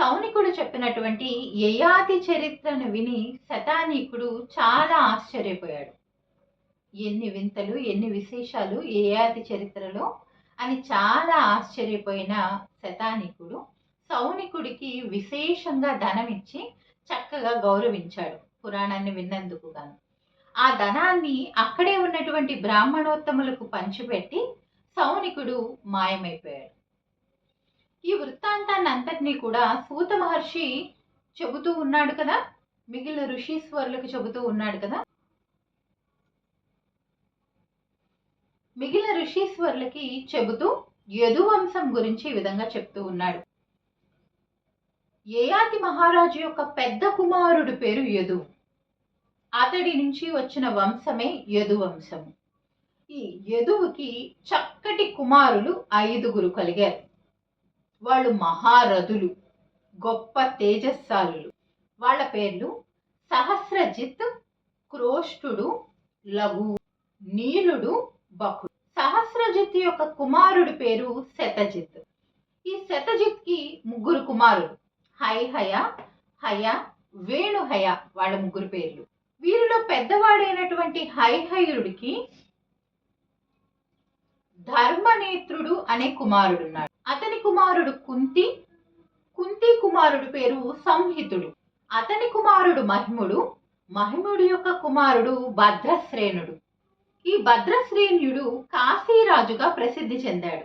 సౌనికుడు చెప్పినటువంటి యయాతి చరిత్రను విని శతానీకుడు చాలా ఆశ్చర్యపోయాడు. ఎన్ని వింతలు ఎన్ని విశేషాలు యయాతి చరిత్రలో అని చాలా ఆశ్చర్యపోయిన శతానీకుడు సౌనికుడికి విశేషంగా ధనం ఇచ్చి చక్కగా గౌరవించాడు పురాణాన్ని విన్నందుకు గాను. ఆ ధనాన్ని అక్కడే ఉన్నటువంటి బ్రాహ్మణోత్తములకు పంచిపెట్టి సౌనికుడు మాయమైపోయాడు. ఈ వృత్తాంతాన్ని అంతటినీ కూడా సూత మహర్షి చెబుతూ ఉన్నాడు కదా. మిగిలిన ఋషీశ్వరులకు చెబుతూ ఉన్నాడు కదా. మిగిలిన ఋషీశ్వరులకి చెబుతూ యదువంశం గురించి ఈ విధంగా చెప్తూ ఉన్నాడు. యయాతి మహారాజు యొక్క పెద్ద కుమారుడు పేరు యదు. అతడి నుంచి వచ్చిన వంశమే యదు ఈ యదువుకి చక్కటి కుమారులు ఐదుగురు కలిగారు. వాళ్ళు మహారథులు గొప్ప తేజస్సాలులు. వాళ్ళ పేర్లు సహస్రజిత్ క్రోష్టుడు లఘు నీలుడు బకుడు. సహస్రజిత్ యొక్క కుమారుడి పేరు శతజిత్. ఈ శతజిత్కి ముగ్గురు కుమారులు. హైహయ హయ వేణుహయ వాళ్ళ ముగ్గురు పేర్లు. వీరిలో పెద్దవాడైనటువంటి హైహయుడికి ధర్మనేత్రుడు అనే కుమారుడున్నాడు. అతని కుమారుడు కుంతి కుంతి కుమారుడు పేరు సంహితుడు. అతని కుమారుడు మహిముడు మహిముడు యొక్క కుమారుడు భద్రశ్రేణుడు. ఈ భద్రశ్రేణ్యుడు కాశీరాజుగా ప్రసిద్ధి చెందాడు.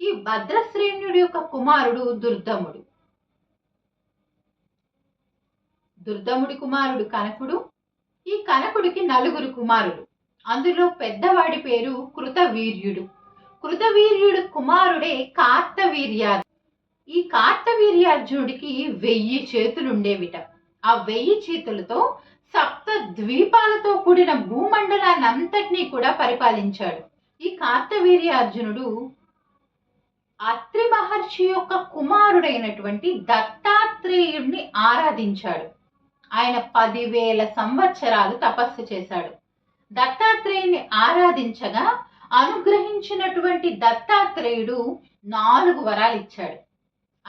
ఈ భద్రశ్రేణ్యుడు యొక్క కుమారుడు దుర్దముడు. దుర్దముడి కుమారుడు కనకుడు. ఈ కనకుడికి నలుగురు కుమారుడు అందులో పెద్దవాడి పేరు కృతవీర్యుడు. కృతవీర్యుడు కుమారుడే కార్తవీర్యార్జునుడు ఈ కార్తవీర్యార్జునుడికి వెయ్యి చేతులుండేవిట. ఆ వెయ్యి చేతులతో సప్త ద్వీపాలతో కూడిన భూమండలాన్నంతటినీ కూడా పరిపాలించాడు. ఈ కార్తవీర్యార్జునుడు అత్రి మహర్షి యొక్క కుమారుడైనటువంటి దత్తాత్రేయుడిని ఆరాధించాడు. ఆయన పదివేల సంవత్సరాలు తపస్సు చేశాడు. దత్తాత్రేయుని ఆరాధించగా అనుగ్రహించినటువంటి దత్తాత్రేయుడు నాలుగు వరాలు ఇచ్చాడు.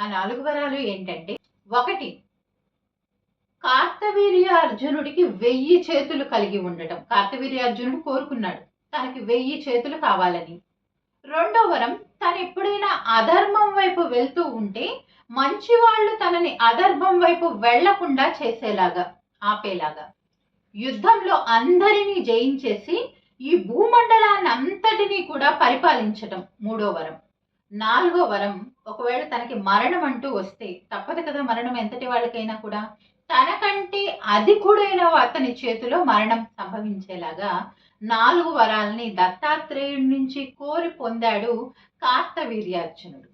ఆ నాలుగు వరాలు ఏంటంటే ఒకటి కార్తవీర్యార్జునుడికి వెయ్యి చేతులు కలిగి ఉండటం. కార్తవీర్యార్జునుడు కోరుకున్నాడు తనకి వెయ్యి చేతులు కావాలని. రెండో వరం తను ఎప్పుడైనా అధర్మం వైపు వెళ్తూ ఉంటే మంచి వాళ్ళు తనని అధర్మం వైపు వెళ్ళకుండా చేసేలాగా ఆపేలాగా. యుద్ధంలో అందరినీ జయించేసి ఈ భూమండలాన్ని అంతటినీ కూడా పరిపాలించటం మూడో వరం. నాలుగో వరం ఒకవేళ తనకి మరణం అంటూ వస్తే తప్పదు కదా మరణం ఎంతటి వాళ్ళకైనా కూడా. తనకంటే అధికుడైన అతని చేతిలో మరణం సంభవించేలాగా నాలుగు వరాల్ని దత్తాత్రేయుడి నుంచి కోరి పొందాడు కార్తవీర్యార్జునుడు.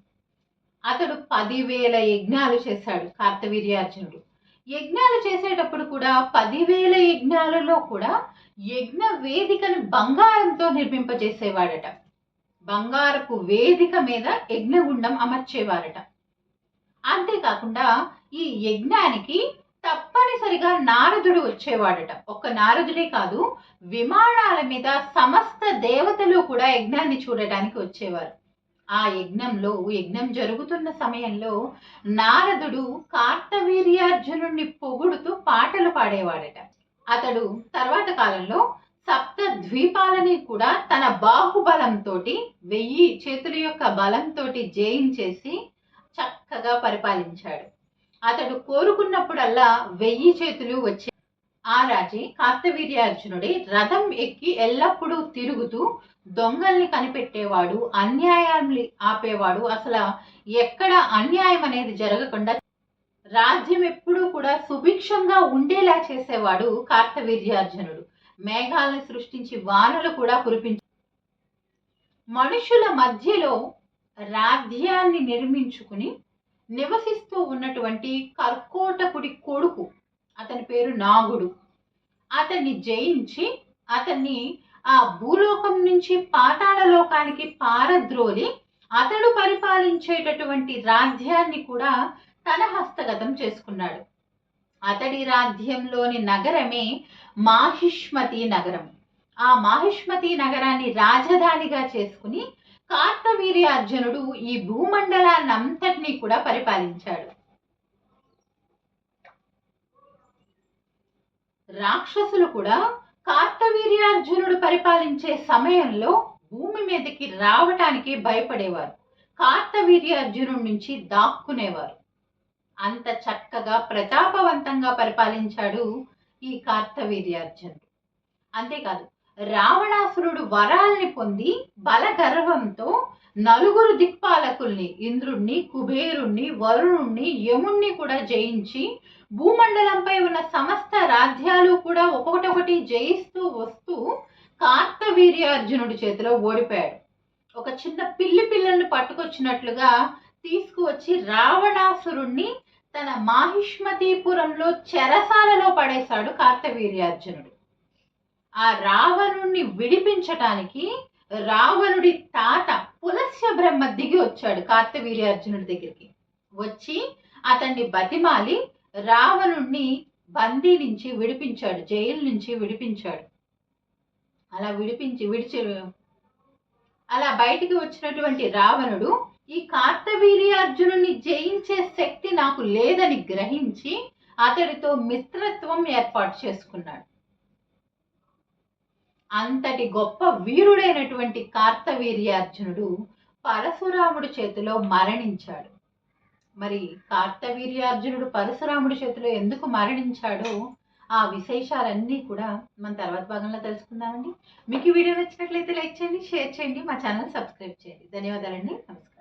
అతడు పదివేల యజ్ఞాలు చేశాడు కార్తవీర్యార్జునుడు. యజ్ఞాలు చేసేటప్పుడు కూడా పదివేల యజ్ఞాలలో కూడా యజ్ఞ వేదికను బంగారంతో నిర్మింపజేసేవాడట. బంగారపు వేదిక మీద యజ్ఞగుండం అమర్చేవారట అంతేకాకుండా ఈ యజ్ఞానికి తప్పనిసరిగా నారదుడు వచ్చేవాడట. ఒక్క నారదుడే కాదు విమానాల మీద సమస్త దేవతలు కూడా యజ్ఞాన్ని చూడటానికి వచ్చేవారు. ఆ యజ్ఞంలో యజ్ఞం జరుగుతున్న సమయంలో నారదుడు కార్తవీర్యార్జునుడిని పొగుడుతూ పాటలు పాడేవాడట. అతడు తర్వాత కాలంలో సప్త ద్వీపాలని కూడా తన బాహుబలంతో వెయ్యి చేతుల యొక్క బలంతో జయించేసి చక్కగా పరిపాలించాడు. అతడు కోరుకున్నప్పుడల్లా వెయ్యి చేతులు వచ్చే ఆ రాజే కార్తవీర్యార్జునుడే రథం ఎక్కి ఎల్లప్పుడూ తిరుగుతూ దొంగల్ని కనిపెట్టేవాడు అన్యాయాన్ని ఆపేవాడు. అసలు ఎక్కడ అన్యాయం అనేది జరగకుండా రాజ్యం ఎప్పుడూ కూడా సుభిక్షంగా ఉండేలా చేసేవాడు కార్తవీర్యార్జునుడు. మేఘాలను సృష్టించి వానలు కూడా కురిపించి మనుషుల మధ్యలో రాజ్యాన్ని నిర్మించుకుని నివసిస్తూ ఉన్నటువంటి కర్కోటకుడి కొడుకు అతని పేరు నాగుడు. అతన్ని జయించి అతన్ని ఆ భూలోకం నుంచి పాతాళ లోకానికి పారద్రోలి అతడు పరిపాలించేటటువంటి రాజ్యాన్ని కూడా తన హస్తగతం చేసుకున్నాడు. అతడి రాజ్యంలోని నగరమే మాహిష్మతి నగరం. ఆ మాహిష్మతి నగరాన్ని రాజధానిగా చేసుకుని కార్తవీర్యార్జునుడు ఈ భూమండలాన్నంతటినీ కూడా పరిపాలించాడు. రాక్షసులు కూడా కార్తవీర్యార్జునుడు పరిపాలించే సమయంలో భూమి మీదకి రావటానికి భయపడేవారు. కార్తవీర్యార్జునుడి నుంచి దాక్కునేవారు. అంత చక్కగా ప్రతాపవంతంగా పరిపాలించాడు ఈ కార్తవీర్యార్జునుడు. అంతేకాదు రావణాసురుడు వరాల్ని పొంది బలగర్వంతో నలుగురు దిక్పాలకుల్ని ఇంద్రుణ్ణి కుబేరుణ్ణి వరుణుణ్ణి యముణ్ణి కూడా జయించి భూమండలంపై ఉన్న సమస్త రాజ్యాలు కూడా ఒకటొకటి జయిస్తూ వస్తూ కార్తవీర్యార్జునుడి చేతిలో ఓడిపోయాడు. ఒక చిన్న పిల్లి పిల్లల్ని పట్టుకొచ్చినట్లుగా తీసుకువచ్చి రావణాసురుణ్ణి తన మాహిష్మతీపురంలో చెరసాలలో పడేశాడు కార్తవీర్యార్జునుడు ఆ రావణుణ్ణి విడిపించటానికి రావణుడి తాత పులస్య బ్రహ్మ దిగి వచ్చాడు కార్తవీర్యార్జునుడి దగ్గరికి. వచ్చి అతన్ని బతిమాలి రావణుణ్ణి బందీ నుంచి విడిపించాడు జైలు నుంచి విడిపించాడు. అలా విడిపించి విడిచి అలా బయటికి వచ్చినటువంటి రావణుడు ఈ కార్తవీర్యార్జునుని జయించే శక్తి నాకు లేదని గ్రహించి అతడితో మిత్రత్వం ఏర్పాటు చేసుకున్నాడు. అంతటి గొప్ప వీరుడైనటువంటి కార్తవీర్యార్జునుడు పరశురాముడి చేతిలో మరణించాడు. మరి కార్తవీర్యార్జునుడు పరశురాముడి చేతిలో ఎందుకు మరణించాడో ఆ విశేషాలన్నీ కూడా మన తర్వాత భాగంలో తెలుసుకుందామండి. మీకు ఈ వీడియో నచ్చినట్లయితే లైక్ చేయండి షేర్ చేయండి మా ఛానల్ సబ్స్క్రైబ్ చేయండి. ధన్యవాదాలండి. నమస్కారం.